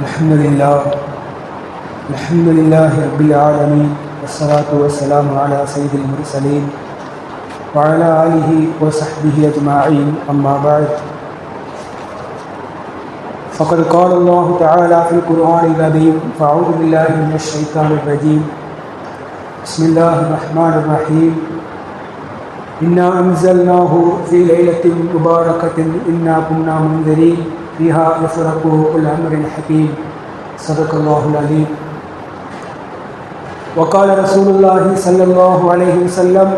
الحمد لله الحمد لله رب العالمين والصلاة والسلام على سيد المرسلين وعلى آله وصحبه أجمعين أما بعد فقد قال الله تعالى في القرآن العظيم فأعوذ بالله من الشيطان الرجيم بسم الله الرحمن الرحيم إنا أنزلناه في ليلة مباركة إنا كنا منذرين فيها يفرق كل أمر حكيم صدق الله العليم وقال رسول الله صلى الله عليه وسلم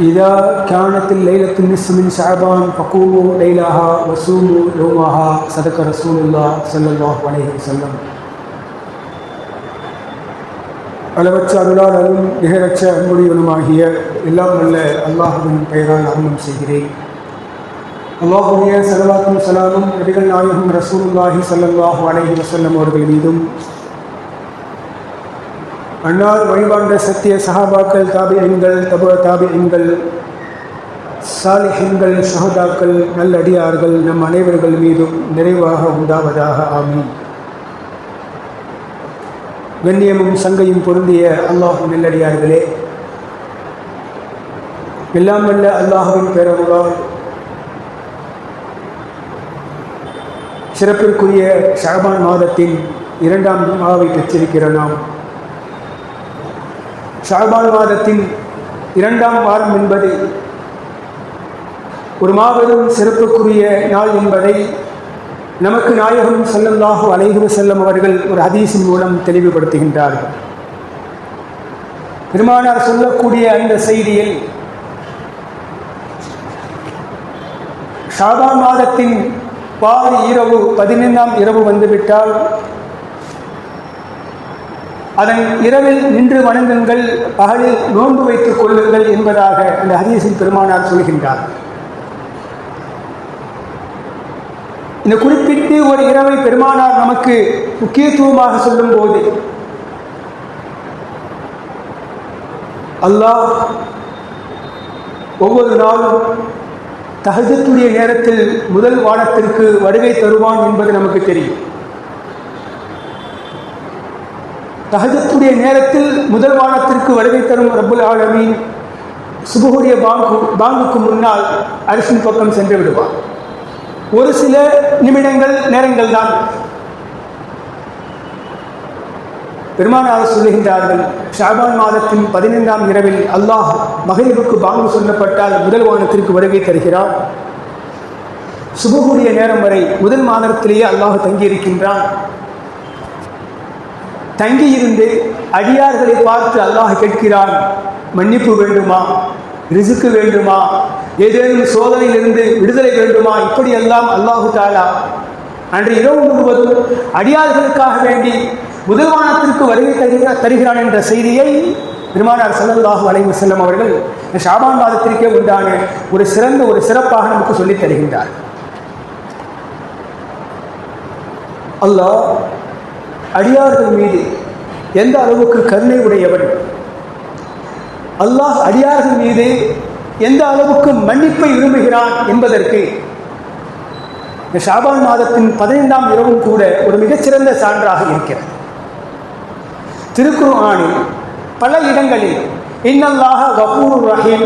إذا كانت الليلة النصف من شعبان فقوموا ليلها وصوموا يومها صدق رسول الله صلى الله عليه وسلم அளவற்ற அருளாளரும் நிகரற்ற அன்புடையவனுமாகிய எல்லாம் நல்ல அல்லாஹுவின் பெயரால் ஆரம்பம் செய்கிறேன். அல்லாஹுடைய சலவாத்தும் சலாமும் நபிகள் நாயகம் ரசூலுல்லாஹி ஸல்லல்லாஹு அலஹி வசல்லம் அவர்கள் மீதும் அன்னார் வழிபாண்ட சத்திய சஹாபாக்கள் தாபியங்கள் தப தாபியங்கள் சாலிஹன்கள் ஷஹதாக்கள் நல்லடியார்கள் நம் அனைவர்கள் மீதும் நிறைவாக உண்டாவதாக. ஆமீன். கண்ணியமும் சங்கையும் பொருந்திய அல்லாஹ் நெல்லடியார்களே. எல்லாம் வல்ல அல்லாஹுவின் பேரருளால் சிறப்பிற்குரிய ஷாபான் மாதத்தின் இரண்டாம் மாவை பெற்றிருக்கிற நாம். ஷாபான் மாதத்தின் இரண்டாம் வாரம் என்பது ஒரு மாபெரும் சிறப்புக்குரிய நாள் என்பதை நமக்கு நாயகம் செல்லல்லாஹு அலைஹு செல்லம் அவர்கள் ஒரு ஹதீஸின் மூலம் தெளிவுபடுத்துகின்றார்கள். பெருமானார் சொல்லக்கூடிய அந்த செய்தியில் ஷாபா மாதத்தின் பாதி இரவு பதினைந்தாம் இரவு வந்துவிட்டால் அதன் இரவில் நின்று வணங்குங்கள் பகலில் நோன்பு வைத்துக் கொள்ளுங்கள் என்பதாக அந்த ஹதீஸின் பெருமானார் சொல்கின்றார். இந்த குறிப்பிட்டு ஒரு இரவை பெருமானார் நமக்கு முக்கியத்துவமாக சொல்லும் போது அல்லாஹ் ஒவ்வொரு நாளும் தகஜத்துடைய நேரத்தில் முதல் வானத்திற்கு வருகை தருவான் என்பது நமக்கு தெரியும். தகஜத்துடைய நேரத்தில் முதல் வானத்திற்கு வருகை தரும் ரபுல் ஆலமீன் சுபகுடைய பாங்கு பாங்குக்கு முன்னால் அரசின் பக்கம் சென்று விடுவான். ஒரு சில நிமிடங்கள் நேரங்கள் தான். பெருமானார் சொல்லுகின்றார்கள் ஷாபான் மாதத்தின் பதினைந்தாம் இரவில் அல்லாஹ் மகளிருக்கு பாங்கு சொல்லப்பட்டால் முதல் வானத்திற்கு வருகை தருகிறார். சுபகூடிய நேரம் வரை முதல் மாதத்திலேயே அல்லாஹ் தங்கியிருக்கின்றான். தங்கியிருந்து அடியார்களை பார்த்து அல்லாஹ் கேட்கிறான் மன்னிப்பு வேண்டுமா? ரிசுக்கு வேண்டுமா? ஏதேனும் சோதனையிலிருந்து விடுதலை வேண்டுமா இப்படியெல்லாம் அல்லாஹு தாலா அன்று இரவு முழுவதும் அடியார்களுக்காக வேண்டி முதல்வானத்திற்கு வருகை தருகிறார் தருகிறான் என்ற செய்தியை பெருமானார் சல்லல்லாஹு அலைவு செல்லம் அவர்கள் ஷாபான் மாதத்திற்கே உண்டான ஒரு சிறந்த ஒரு சிறப்பாக நமக்கு சொல்லித் தருகின்றார். அல்லாஹ் அடியார்கள் மீது எந்த அளவுக்கு கருணை உடையவன்? அல்லாஹ் அடியார்கள் மீது எந்த அளவுக்கு மன்னிப்பை விரும்புகிறான் என்பதற்கு இந்த ஷாபான் மாதத்தின் பதினைந்தாம் இரவும் கூட ஒரு மிகச்சிறந்த சான்றாக இருக்கிறது. திருக்குர்ஆனில் பல இடங்களில் இன்னல்லாக கஃபூர் ரஹீம்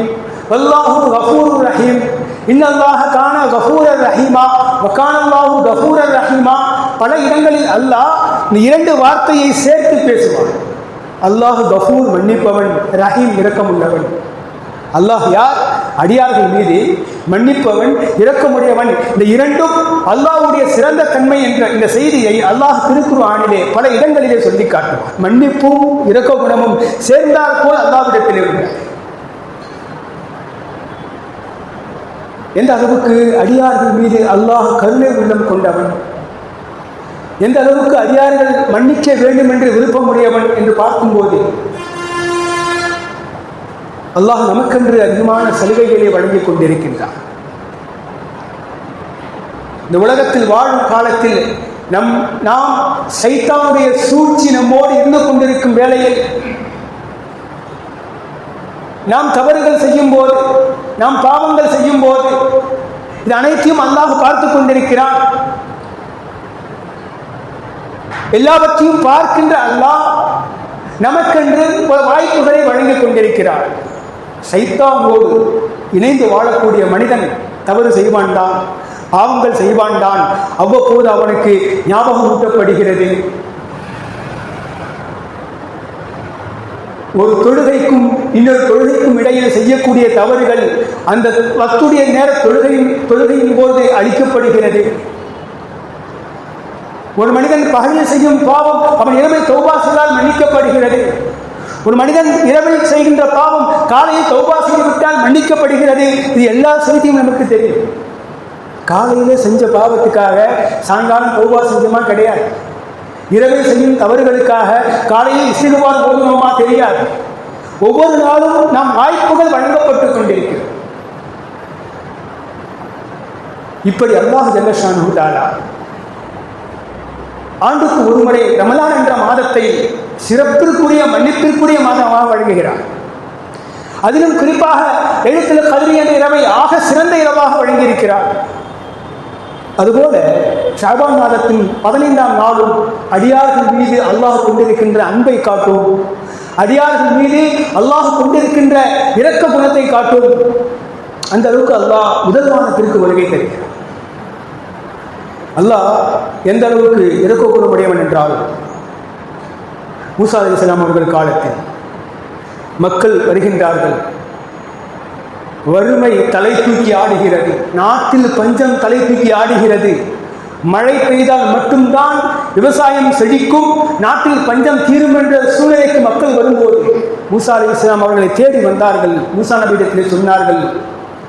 வல்லாஹு கபூர் ரஹீம் இன்னல்லாக கான கபூர ரஹீமா வக்கானல்லாஹு கபூர ரஹீமா பல இடங்களில் அல்லாஹ் இந்த இரண்டு வார்த்தையை சேர்த்து பேசுவான். அல்லாஹ் கஃபூர் மன்னிப்பவன் ரஹீம் இரக்கமுள்ளவன் அல்லாஹ் யார்? அடியார்கள் மீது மன்னிப்பவன் இரக்கமுடையவன். இந்த இரண்டும் அல்லாஹுடைய சிறந்த தன்மை என்ற இந்த செய்தியை அல்லாஹ் திருக்குறு ஆணிலே பல இடங்களிலே சொல்லி காட்டும் மன்னிப்பும் இரக்க குணமும் சேர்ந்தால் போல் அல்லாஹ்விடத்தில் இருந்தார் எந்த அளவுக்கு அடியார்கள் மீது அல்லாஹ் கருணை உள்ளம் கொண்டவன்? எந்த அளவுக்கு அடியார்கள் மன்னிக்க வேண்டும் என்று விருப்பமுடையவன் என்று பார்க்கும்போது அல்லாஹ் நமக்கென்று அதிகமான சலுகைகளை வழங்கிக் கொண்டிருக்கின்றான். இந்த உலகத்தில் வாழும் காலத்தில் நம் நாம் சைத்தானுடைய சூழ்ச்சி நம்மோடு இருந்து கொண்டிருக்கும் வேளையில் நாம் தவறுகள் செய்யும் போது நாம் பாவங்கள் செய்யும் போது இது அனைத்தையும் அல்லாஹ் பார்த்து கொண்டிருக்கிறான். எல்லாவற்றையும் பார்க்கின்ற அல்லாஹ் நமக்கென்று வாய்ப்புகளை வழங்கிக் கொண்டிருக்கிறார் சைத்தானோடு இணைந்து வாழக்கூடிய மனிதன் தவறு செய்வான்தான் பாவங்கள் செய்வான்தான் அவ்வப்போது அவனுக்கு ஞாபகம் ஊட்டப்படுகிறது. ஒரு தொழுகைக்கும் இன்னொரு தொழுகைக்கும் இடையில் செய்யக்கூடிய தவறுகள் அந்த வத்துடைய நேர தொழுகையின் தொழுகையின் போது அளிக்கப்படுகிறது ஒரு மனிதன் பகையில் செய்யும் பாவம் அவன் இளமை தௌபா செய்தால் மன்னிக்கப்படுகிறது. ஒரு மனிதன் இரவில் செய்கின்ற பாவம் காலையில் தௌபா செய்துவிட்டால் மன்னிக்கப்படுகிறது. இது எல்லா செய்தியும் நமக்கு தெரியும். காலையிலே செஞ்ச பாவத்துக்காக சாயங்காலம் தௌபா செஞ்சோமா கிடையாது. இரவில் செய்யும் தவறுகளுக்காக காலையில் இசைவார் போகணுமா தெரியாது. ஒவ்வொரு நாளும் நாம் வாய்ப்புகள் வழங்கப்பட்டுக் கொண்டிருக்கிறோம் இப்படி அல்லாஹ் ஜல்லஷானு தாலா ஆண்டுக்கு ஒருமுறை ரமலான் என்ற மாதத்தை சிறப்பிற்குரிய மன்னிப்பிற்குரிய மாதமாக வழங்குகிறார். அதிலும் குறிப்பாக எழுத்தில் கதிரி என்ற இரவை ஆக சிறந்த இரவாக வழங்கியிருக்கிறார். அதுபோல ஷாபான் மாதத்தின் பதினைந்தாம் நாளும் அடியார்கள் மீது அல்லாஹ் கொண்டிருக்கின்ற அன்பை காட்டும். அடியார்கள் மீது அல்லாஹ் கொண்டிருக்கின்ற இரக்க குணத்தை காட்டும். அந்த அளவுக்கு அல்லாஹ் முதல் வானத்திற்கு வருகை தருகிறார். அல்லாஹ் எந்த அளவுக்கு இறக்க குணமுடையவன் என்றால் மூசா அலி இஸ்லாம் அவர்கள் காலத்தில் மக்கள் வருகின்றார்கள். வறுமை தலை தூக்கி ஆடுகிறது. நாட்டில் பஞ்சம் தலை தூக்கி ஆடுகிறது. மழை பெய்தால் மட்டும்தான் விவசாயம் செழிக்கும். நாட்டில் பஞ்சம் தீரும் என்ற சூழ்நிலைக்கு மக்கள் வரும்போது மூசா அலி இஸ்லாம் அவர்களை தேடி வந்தார்கள். மூசா நபியிடத்திலே சொன்னார்கள்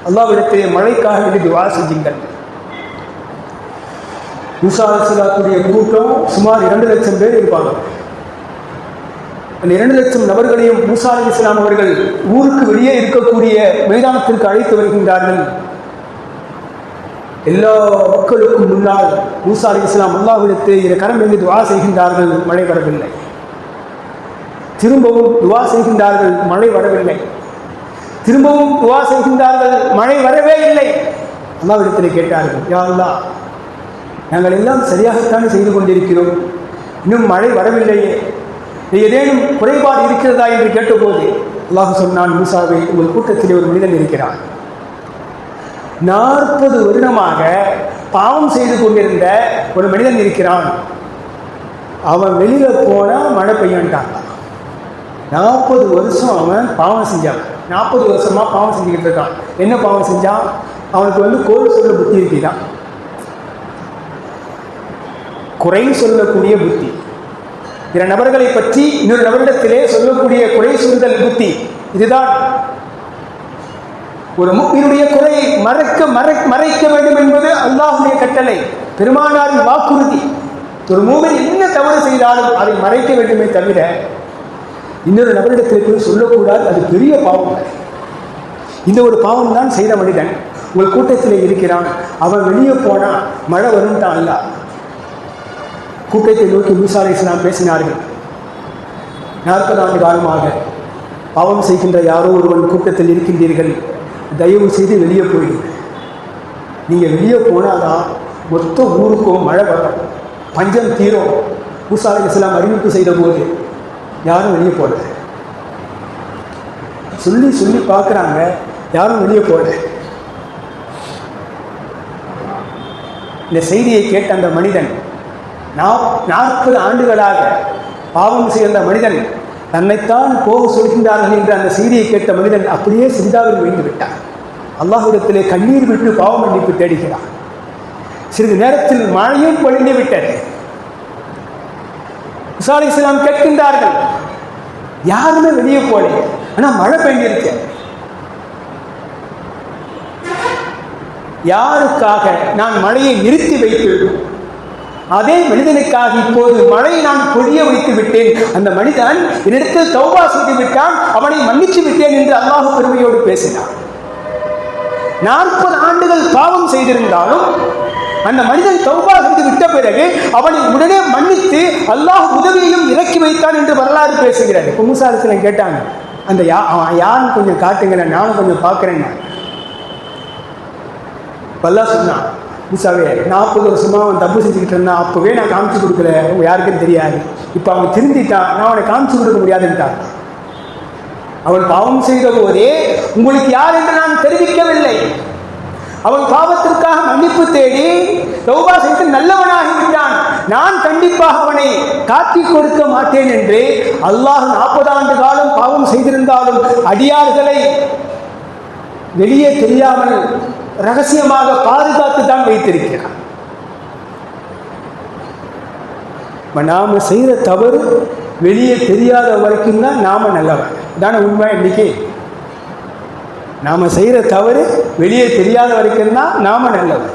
அல்லாவிடத்திலே மழைக்காக வேண்டி துவா செஞ்சுங்கள். மூசா அலிஸ்லாத்துடைய கூட்டம் சுமார் இரண்டு லட்சம் பேர் இருப்பாங்க. அந்த இரண்டு லட்சம் நபர்களையும் மூசா அலி இஸ்லாம் அவர்கள் ஊருக்கு வெளியே இருக்கக்கூடிய மைதானத்திற்கு அழைத்து வருகின்றார்கள். எல்லா மக்களுக்கும் முன்னால் மூசா அலி இஸ்லாம் அல்லாவிடத்து இந்த கரம் எழுதி துவா செய்கின்றார்கள் மழை வரவில்லை. திரும்பவும் துவா செய்கின்றார்கள் மழை வரவில்லை. திரும்பவும் துவா செய்கின்றார்கள் மழை வரவே இல்லை. அல்லாவிடத்தில் கேட்டார்கள் யாருல்லா நாங்கள் எல்லாம் சரியாகத்தானே செய்து கொண்டிருக்கிறோம். இன்னும் மழை வரவில்லையே. ஏதேனும் குறைபாடு இருக்கிறதா என்று கேட்டபோது அல்லாஹ் சொன்னான் மூசாவை உங்கள் கூட்டத்திலே ஒரு மனிதன் இருக்கிறான். நாற்பது வருடமாக பாவம் செய்து கொண்டிருந்த ஒரு மனிதன் இருக்கிறான். அவன் வெளியில போனா மழை பெய்யன்ட்டான் நாற்பது வருஷம் அவன் பாவம் செஞ்சான். நாற்பது வருஷமா பாவம் செஞ்சுக்கிட்டு இருக்கான். என்ன பாவம் செஞ்சான்? அவனுக்கு வந்து கோல் சொல்ல புத்தி இருக்கிறான் குறை சொல்லக்கூடிய புத்தி. பிற நபர்களை பற்றி இன்னொரு நபரிடத்திலே சொல்லக்கூடிய குறை சொல்லுதல் புத்தி இதுதான். ஒரு முப்பினுடைய குறையை மறைக்க மறை மறைக்க வேண்டும் என்பது அல்லாஹுடைய கட்டளை பெருமானாரின் வாக்குறுதி. ஒரு மூவன் என்ன தவறு செய்தாலும் அதை மறைக்க வேண்டுமே தவிர இன்னொரு நபரிடத்தில் போய் சொல்லக்கூடாது அது பெரிய பாவம். இந்த ஒரு பாவம் தான் செய்த மனிதன் உங்கள் கூட்டத்தில் இருக்கிறான் அவன் வெளியே போனால் மழை வரும்ட்டான் அல்ல கூட்டத்தை நோக்கி மூசா அலை இஸ்லாம் பேசினார்கள். நாற்பது ஆண்டு காலமாக பாவம் செய்கின்ற யாரோ ஒருவன் கூட்டத்தில் இருக்கின்றீர்கள். தயவு செய்து வெளியே போயிடுங்க நீங்கள் வெளியே போனாதான் மொத்த ஊருக்கும் மழை வரும். பஞ்சம் தீரும். மூசா அலை இஸ்லாம் அறிவிப்பு செய்த போது யாரும் வெளியே போகல சொல்லி சொல்லி பார்க்குறாங்க யாரும் வெளியே போகல இந்த செய்தியை கேட்ட அந்த மனிதன் நாற்பது ஆண்டுகளாக பாவம் செய்த மனிதன் தன்னைத்தான் போக சொல்கின்றார்கள் என்ற அந்த செய்தியை கேட்ட மனிதன் அப்படியே சிந்தாவில் விழுந்து விட்டான். அல்லாஹிடத்திலே கண்ணீர் விட்டு பாவம் மன்னிப்பு தேடுகிறான். சிறிது நேரத்தில் மழையும் பொழிந்து விட்டது. முசாலி இஸ்லாம் கேட்கின்றார்கள் யாருமே வெளியே போல ஆனா மழை பெய்ஞ்சிருச்சு யாருக்காக நான் மழையை நிறுத்தி வைத்து அதே மனிதனுக்காக இப்போது மழையை நான் பொழிய வைத்து விட்டேன். அந்த மனிதன் என்னிடத்தில் தௌபா செய்து விட்டான். அவனை மன்னிச்சு விட்டேன் என்று அல்லாஹ் பெருமையோடு பேசினான். நாற்பது ஆண்டுகள் பாவம் செய்திருந்தாலும் அந்த மனிதன் தௌபா செய்து விட்ட பிறகு அவனை உடனே மன்னித்து அல்லாஹ் உதவியையும் இறக்கி வைத்தான் என்று வரலாறு பேசுகிறார் இப்போ மூசாரத்தில் கேட்டாங்க அந்த யா அவன் யாருன்னு கொஞ்சம் காட்டுங்களேன். நானும் கொஞ்சம் பார்க்குறேன். பல்லா சொன்னான் புதுசாகவே நாற்பது வருஷமாக அவன் தப்பு செஞ்சுக்கிட்டு இருந்தான். அப்போவே நான் காமிச்சு கொடுக்கல. யாருக்கும் தெரியாது. இப்போ அவன் திருந்திட்டான் நான் அவனை காமிச்சு கொடுக்க முடியாதுன்ட்டான். அவன் பாவம் செய்த போதே உங்களுக்கு யார் என்று நான் தெரிவிக்கவில்லை. அவன் பாவத்திற்காக மன்னிப்பு தேடி தௌபா செய்து நல்லவனாகி விட்டான். நான் கண்டிப்பாக அவனை காட்டி கொடுக்க மாட்டேன் என்று அல்லாஹ் நாற்பது ஆண்டு காலம் பாவம் செய்திருந்தாலும் அடியார்களை வெளியே தெரியாமல் ரகசியமாக பாதுகாத்து தான் வைத்திருக்கிறான் நாம செய்கிற தவறு வெளியே தெரியாத வரைக்கும் தான் நாம நல்லவர். தானே உண்மை இன்னைக்கு. நாம செய்கிற தவறு வெளியே தெரியாத வரைக்கும் தான் நாம நல்லவர்.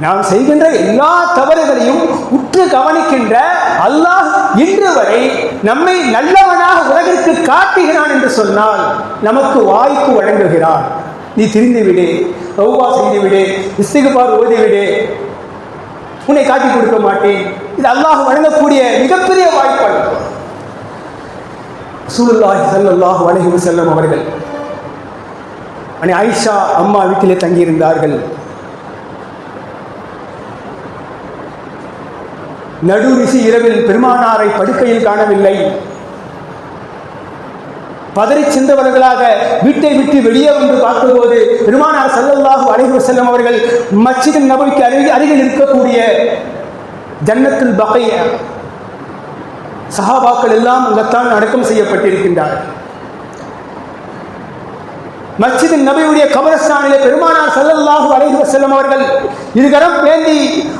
நாம் செய்கின்ற எல்லா தவறுகளையும் உற்று கவனிக்கின்ற அல்லாஹ் இன்று வரை நம்மை நல்லவனாக உலகிற்கு காட்டுகிறான் என்று சொன்னால் நமக்கு வாய்ப்பு வழங்குகிறான் நீ திரிந்து விடு தௌபா செய்து விடு இஸ்திகுபார் ஓதி விடு. உன்னை காட்டி கொடுக்க மாட்டேன். இது அல்லாஹ் வழங்கக்கூடிய மிகப்பெரிய வாய்ப்பு சூழல்லாஹி சல்லாஹ் வலைஹி செல்லும் அவர்கள் அணி ஆயிஷா அம்மா வீட்டிலே தங்கியிருந்தார்கள். நடுரிசி இரவில் பெருமானாரை படுக்கையில் காணவில்லை. பதறி சென்றவர்களாக வீட்டை விட்டு வெளியே வந்து பார்க்கும்போது பெருமானார் சல்லல்லாஹு அலைஹி செல்லம் அவர்கள் மச்சிதன் நபருக்கு அருகில் அருகில் இருக்கக்கூடிய ஜன்னத்தில் பகைய சஹாபாக்கள் எல்லாம் அங்கத்தான் அடக்கம் செய்யப்பட்டிருக்கின்றார்கள். மஸ்ஜித் நபியுடைய கபரஸ்தானிலே பெருமானார் சல்லல்லாஹு அலைஹி செல்லும் அவர்கள் இருகரம் வேண்டி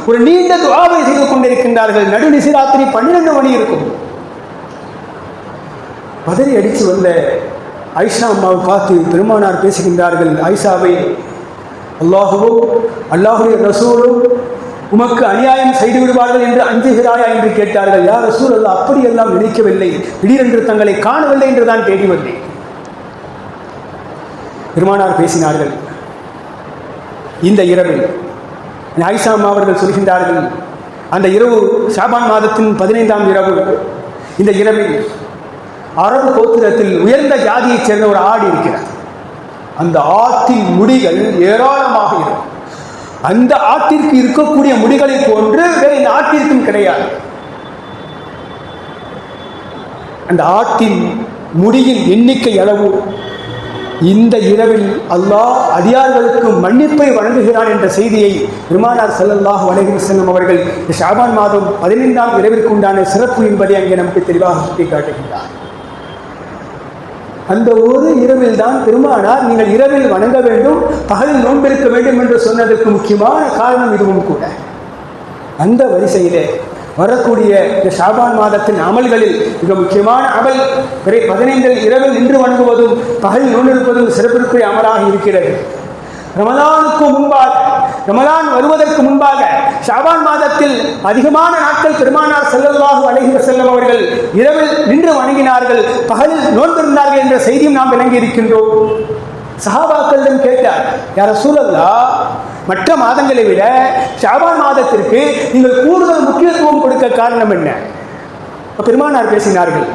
ஒரு நீண்ட துஆவை செய்து கொண்டிருக்கின்றார்கள். நடு நிசிராத்திரி பன்னிரண்டு மணி இருக்கும். பதறி அடித்து வந்த ஐஷா அம்மாவை பார்த்து பெருமானார் பேசுகின்றார்கள் ஐஷாவை அல்லாஹுவோ அல்லாஹுடைய ரசூலும் உமக்கு அநியாயம் செய்து விடுவார்கள் என்று அஞ்சுகிறாயா? என்று கேட்டார்கள். யார் ரசூல் அல்ல அப்படியெல்லாம் நினைக்கவில்லை. திடீரென்று தங்களை காணவில்லை என்று தான் தேடி வந்தேன். பெருமானார் பேசினார்கள். இந்த இரவில் ஆயிஷாம் அவர்கள் சொல்கின்றார்கள் அந்த இரவு ஷாபான் மாதத்தின் பதினைந்தாம் இரவு இந்த இரவில் அரபு கோத்திரத்தில் உயர்ந்த ஜாதியைச் சேர்ந்த ஒரு ஆடு இருக்கிறார். அந்த ஆட்டின் முடிகள் ஏராளமாக இருக்கும். அந்த ஆட்டிற்கு இருக்கக்கூடிய முடிகளை போன்று வேறு இந்த ஆட்டிற்கும் கிடையாது. அந்த ஆட்டின் முடியின் எண்ணிக்கை அளவு இந்த இரவில் அல்லாஹ் அடியார்களுக்கு மன்னிப்பை வழங்குகிறான் என்ற செய்தியை பெருமானார் செல்லல்லாஹ் வலைஹி செல்லும் அவர்கள் ஷாபான் மாதம் பதினைந்தாம் இரவிற்கு உண்டான சிறப்பு என்பதை அங்கே நமக்கு தெளிவாக சுட்டிக்காட்டுகின்றார். அந்த ஒரு இரவில் தான் பெருமானார் நீங்கள் இரவில் வணங்க வேண்டும் பகலில் நோன்பிருக்க வேண்டும் என்று சொன்னதற்கு முக்கியமான காரணம் இதுவும் கூட. அந்த வரிசையிலே வரக்கூடிய இந்த ஷாபான் மாதத்தின் அமல்களில் மிக முக்கியமான அமல் பிறை பதினைந்தில் இரவில் நின்று வணங்குவதும் பகலில் நோன்பிருப்பதும் சிறப்பிற்குரிய அமலாக இருக்கிறது. ரமலானுக்கு முன்பாக ரமலான் வருவதற்கு முன்பாக ஷாபான் மாதத்தில் அதிகமான நாட்கள் பெருமானார் செல்லல்லாஹு அலைஹி செல்லும் அவர்கள் இரவில் நின்று வணங்கினார்கள் பகலில் நோன்பிருந்தார்கள் என்ற செய்தியும் நாம் விளங்கி இருக்கின்றோம் சஹாபாக்களிடம் கேட்டார் யார சூழல்லா மற்ற மாதங்களை விட ஷாபான் மாதத்திற்கு நீங்கள் கூடுதல் முக்கியத்துவம் கொடுக்க காரணம் என்ன? பெருமானார் பேசினார்கள்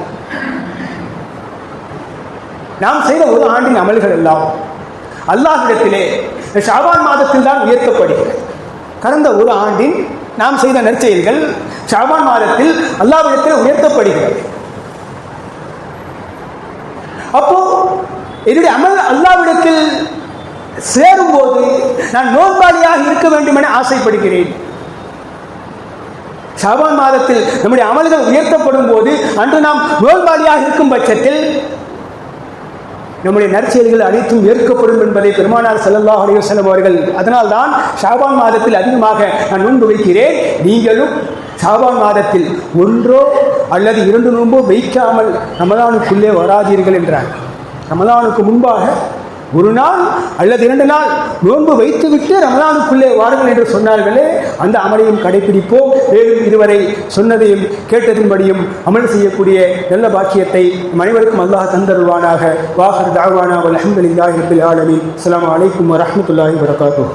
நாம் செய்த ஒரு ஆண்டின் அமல்கள் எல்லாம் அல்லாஹிடத்திலே ஷாபான் மாதத்தில் தான் உயர்த்தப்படுகிறது. கடந்த ஒரு ஆண்டின் நாம் செய்த நற்செயல்கள் ஷாபான் மாதத்தில் அல்லாவிடத்தில் உயர்த்தப்படுகிறது. அப்போ என்னுடைய அமல் அல்லாவிடத்தில் சேரும்போது நான் நோன்பாளியாக இருக்க வேண்டும் என ஆசைப்படுகிறேன். ஷாபான் மாதத்தில் நம்முடைய அமல்கள் உயர்த்தப்படும் போது அன்று நாம் நோன்பாளியாக இருக்கும் பட்சத்தில் நம்முடைய நற்செயல்கள் அனைத்தும் ஏற்கப்படும் என்பதை பெருமானார் செல்லல்லாஹ் அலைவசல்லம் அவர்கள் அதனால் தான் ஷாபான் மாதத்தில் அதிகமாக நான் நோன்பு வைக்கிறேன். நீங்களும் ஷாபான் மாதத்தில் ஒன்றோ அல்லது இரண்டு நோன்போ வைக்காமல் ரமதானுக்குள்ளே வராதீர்கள் என்றார். ரமதானுக்கு முன்பாக ஒரு நாள் அல்லது இரண்டு நாள் நோன்பு வைத்துவிட்டு ரமலானுக்குள்ளே வாருங்கள் என்று சொன்னார்களே அந்த அமலையும் கடைபிடிப்போம். மேலும் இதுவரை சொன்னதையும் கேட்டதின்படியும் அமல் செய்யக்கூடிய நல்ல பாக்கியத்தை அனைவருக்கும் அல்லாஹ் தந்தருவானாக வாஹர் தாழ்வானா அலமதுல்லாஹி ரபில் ஆலமி அஸ்லாம் வலைக்கம் வரமத்துல்லாஹி வரகாத்தூ